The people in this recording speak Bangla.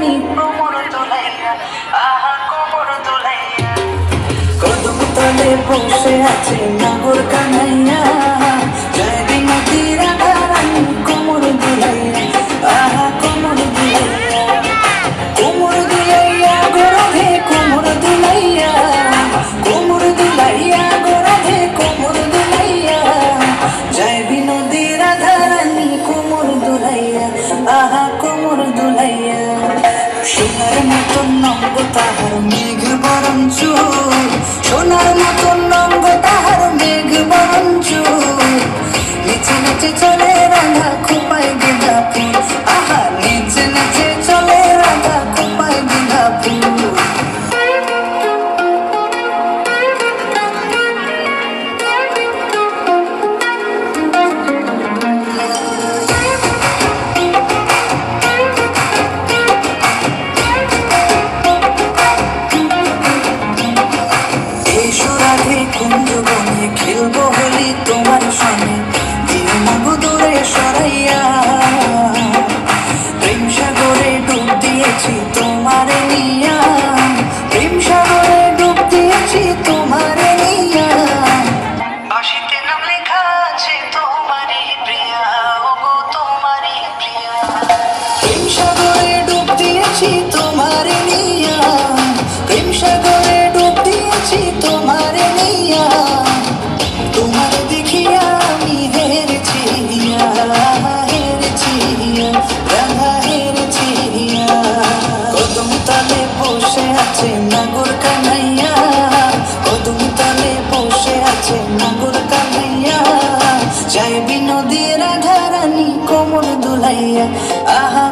তুমি। কোমর তুলাইয়া আহা কোমর তুলাইয়া কদম তলে বসে আছে নাগর কানাইয়া। মঞ্জুর সোনার মতন বসে আছে নাগর কানাইয়া, কদম তলে বসে আছে নাগর কানাইয়া। চাইবি নদীর রাধারানী কোমর দুলাইয়া, আহা